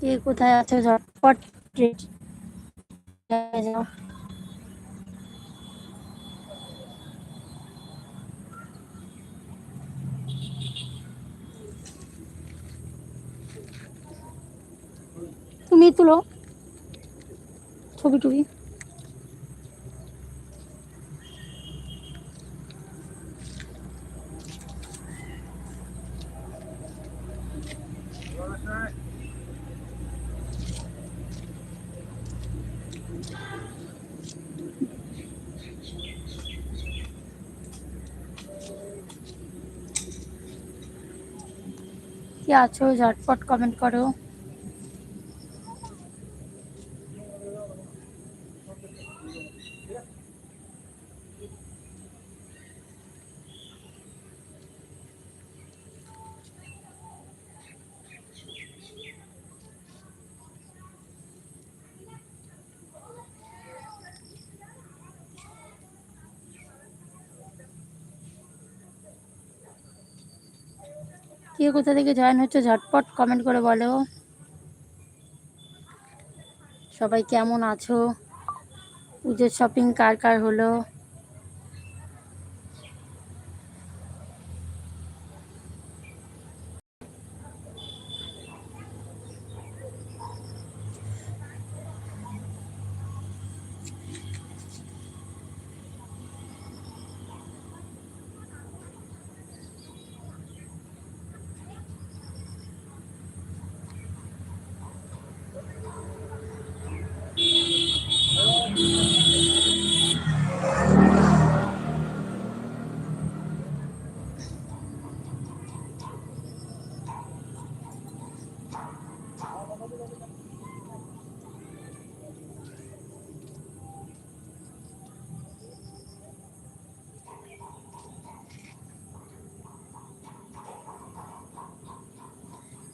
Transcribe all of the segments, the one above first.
কে কোথায় আছে? ঝটপট যাও। তুমি তুলো ছবি টবি। আছো ঝটপট কমেন্ট করো। কে কোথা থেকে জয়েন হচ্ছে ঝটপট কমেন্ট করে বলো। সবাই কেমন আছো? পুজোর শপিং কার কার হলো?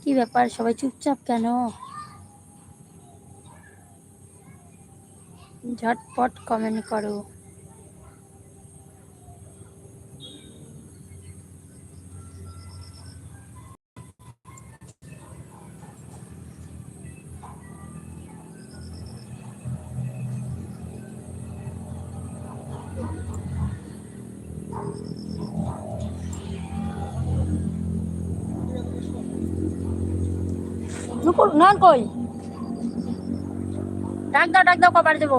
কি ব্যাপার? সবাই চুপচাপ কেন? ঝটপট কমেন্ট করো। নুপুর নন কই? ডাক দাও ডাক দাও কবার দেবো।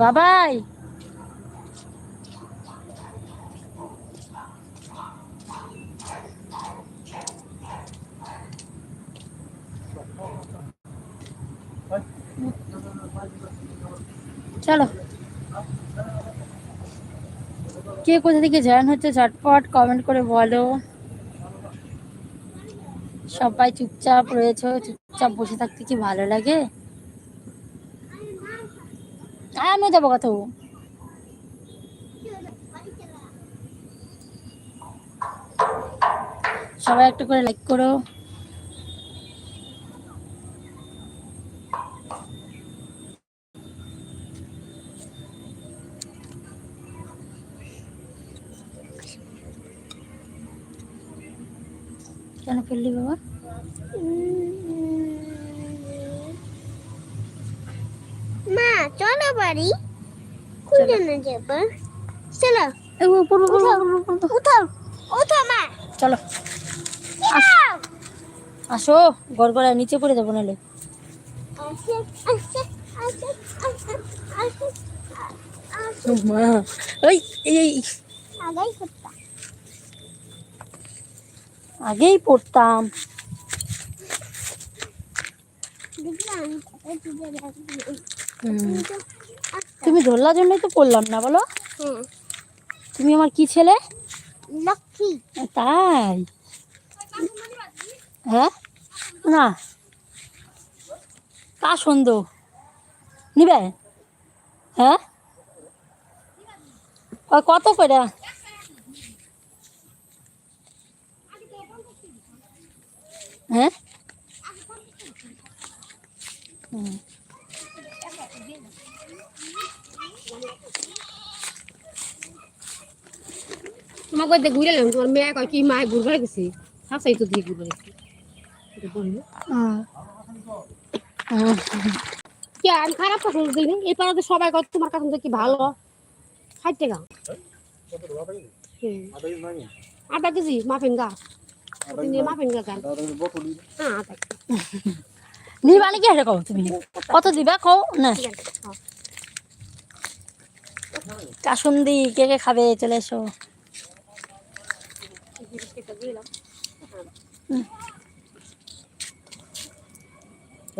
বাবাই। চলো। কে কোথা থেকে জয়েন হচ্ছে ঝটপট কমেন্ট করে বলো। সবাই চুপচাপ রয়েছে, চুপচাপ বসে থাকতে কি ভালো লাগে? আমিও যাব কত সবাই একটা করে লাইক করো। কেন ফেললি বাবা? মা চলো বাড়ি। কোন জন্য যাব চলো। এই উপর উপর উপর, উপর, উপর। উঠো। উঠো মা। চলো। আসো গড়গড়ায় নিচে পড়ে যাব নাহলে। মা ওই এই এই। আগেই পড়তাম। তুমি ধরলার জন্যই তো পড়লাম না বলো। তুমি আমার কি ছেলে? লক্ষ্মী। তাই? হ্যাঁ? না। কার সুন্দর নিবে? হ্যাঁ? কত করে? হ্যাঁ। তোমাকে কইতে ঘুরে এলাম তোমার মেয়ে কয় কি মায় ঘুরবে গেছি হাসাই তো দিয়ে ঘুরবে গেছি। আমি খারাপ কথা দিইনি এই পাড়াতে সবাই কয় তোমার কাছে কি ভালো। ষাট টাকা। কত কেজি আধা কেজি মাফেন গা নিবা নাকি হেঁটে কও তুমি? কত দিবা কও? না। কাসুন্দি কে কে খাবে? চলে এসো।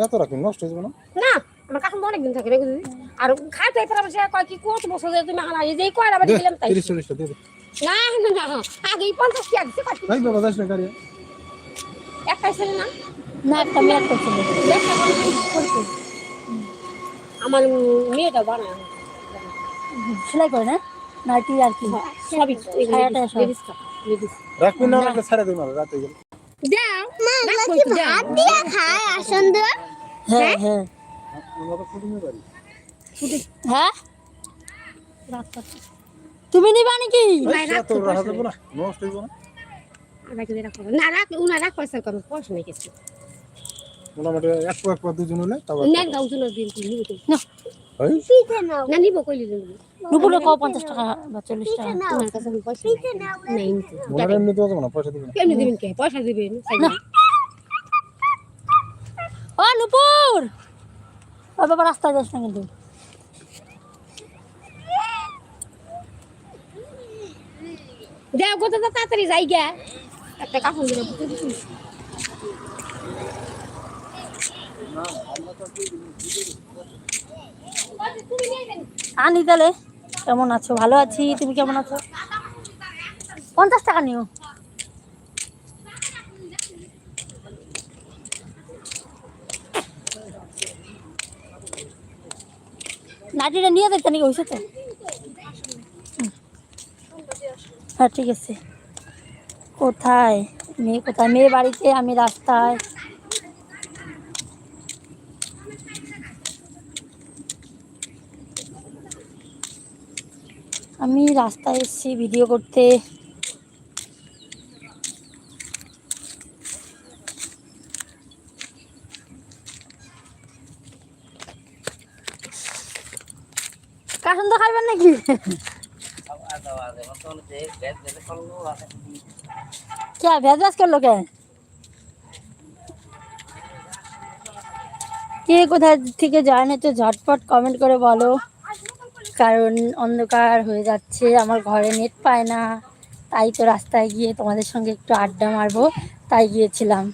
এত রাখি নষ্ট হয়ে যাবে না? না। আমার কাছে অনেকদিন থাকে রেখে দিই আর খাইতে পারবে সে কয় কি কত বছর ধরে তুমি আনা এই যে কয়টা বাড়ি দিলাম তাই। না না না কয় নাই বাবা যাস না গাড়ি। একটাই ছেলে না? না একটা মেয়ে একটা ছেলে। আমার মেয়েটা বানায় সেলাই করে না? নাইটি আর কি? সবই খায়াটা সব। লেডিস রাখবি না রাখলে ছেড়ে দিই মারা রাতে গেলে। দাও মা কি ভাত দিয়ে খায় আসন দিয়ে হ্যাঁ? হ্যাঁ। হ্যাঁ? তুমি নিবা নাকি? পয়সা না রাখো করো পয়সা নেই কিছু। মোটামুটি এক এক পো দুজন হলে তারপর নেন গাউ দিন তুই নিবো তুই। এই? পিঠে নাও। না নিবো কইলি দিন নুপুরে কও পঞ্চাশ টাকা বা চল্লিশ টাকা? পিঠে আমার কাছে পয়সা পিঠে নাও নেই নিতে। এমনি দেওয়া না পয়সা দিবেন কেমনি দিবেন কে? পয়সা দিবেন ও নুপুর! ও বাবা রাস্তায় যাস না কিন্তু। দেও কত তাড়াতাড়ি যাই গে। একটা কাপড় দিলে আনি তাহলে। কেমন আছো? ভালো আছি। তুমি কেমন আছো? পঞ্চাশ টাকা নিও। নাটিটা নিয়ে দেখতে নাকি হয়েছে হ্যাঁ ঠিক আছে। কোথায়? মেয়ে কোথায়? মেয়ে বাড়িতে, আমি রাস্তায়। আমি রাস্তায় এসেছি ভিডিও করতে কাসন তো খাইবেন নাকি क्या ভেজ ভাজ করল কে কে কোথায় থেকে জানে তো ঝটপট কমেন্ট করে বলো। কারণ অন্ধকার হয়ে যাচ্ছে, আমার ঘরে নেট পায় না। তাই তো রাস্তায় গিয়ে তোমাদের সঙ্গে একটু আড্ডা মারবো, তাই গিয়েছিলাম।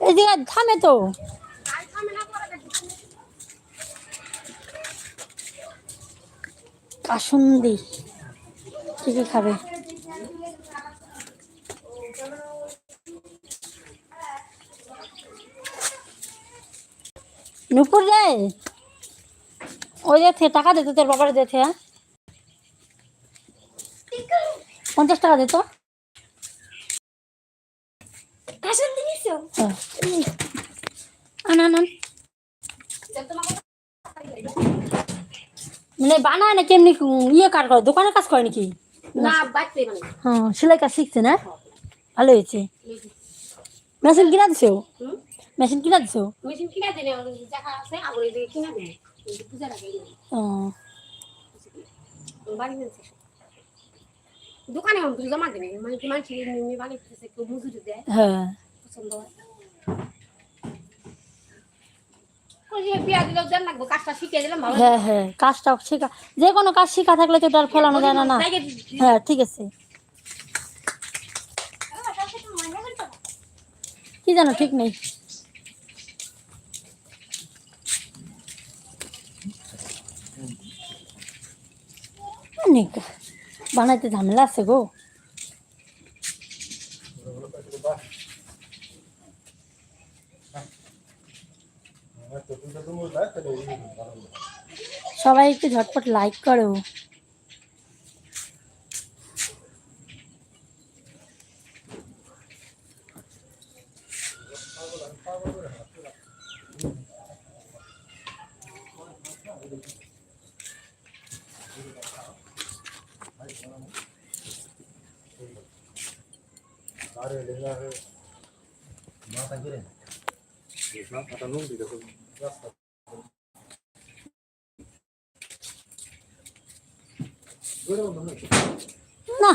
জায়গায় থামে তো। কাসুন্দি, কি কি খাবে? নুপুর রে ওই যে টাকা দিতে তোর বাবার দিতে হ্যাঁ? পঞ্চাশ টাকা দিত আসন দিছো হ্যাঁ আন আন আন। মানে বানায় না কেমনি ইয়ে কার করে দোকানে কাজ করে নাকি? না হ্যাঁ সেলাই কাজ শিখছে না? ভালো হয়েছে। মেশিন কিনা দিছো? মেশিন কিনা দিছো মেশিন কিনা দেখা আছে পূজা লাগে ও। বাড়ি দোকানে জমা দেবে মানে মানুষ এমনি বাড়ি কেউ মজুরি দেয় হ্যাঁ। পছন্দ হয় ওই যে বিয়া দিলেও দেন লাগবো কাজটা শিখিয়ে দিলাম ভালো হ্যাঁ হ্যাঁ কাজটা শেখা যে কোনো কাজ শেখা থাকলে তো আর ফেলানো যায় না না। হ্যাঁ ঠিক আছে। কি জানো ঠিক নেই। অনেক বানাইতে ঝামেলা আছে গো। সবাই একটু ঝটপট লাইক করো। আরে লেঙ্গা হয়ে মাথা ঘিরে না না।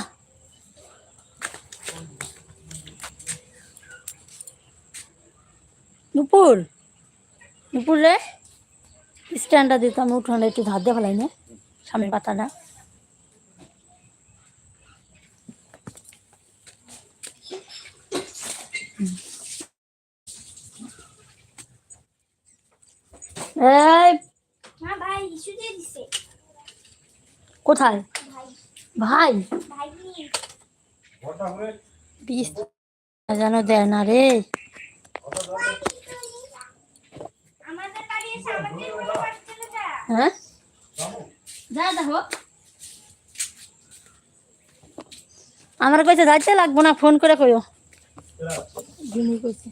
নুপুর নুপুর রে স্ট্যান্ডটা দিতাম উঠোনে একটু ধার দিয়ে ফেলাই না সামনে পাতাটা এই মা ভাই ইস্যু দিয়ে দিছে কোথায়? ভাই। যেন দেয় না রে। হ্যাঁ? যা দেখো আমার কইছে যাইতে লাগবো না ফোন করে কইও। কইছে।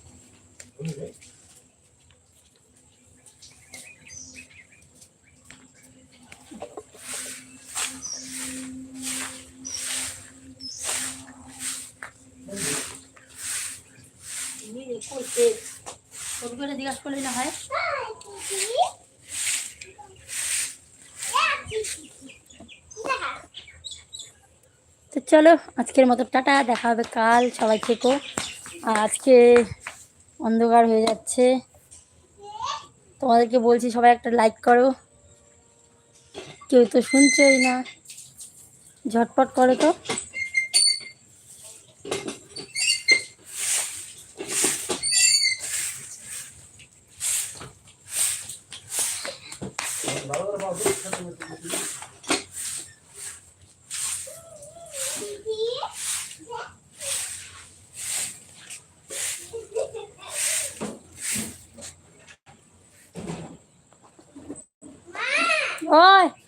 করে জিজ্ঞাসা না হয়? তো চলো, আজকের মতো টাটা, দেখা হবে কাল, সবাই থেকো। আজকে অন্ধকার হয়ে যাচ্ছে। তোমাদেরকে বলছি, সবাই একটা লাইক করো। কেউ তো শুনছেই না। ঝটপট করো তো। ওই আমি বলে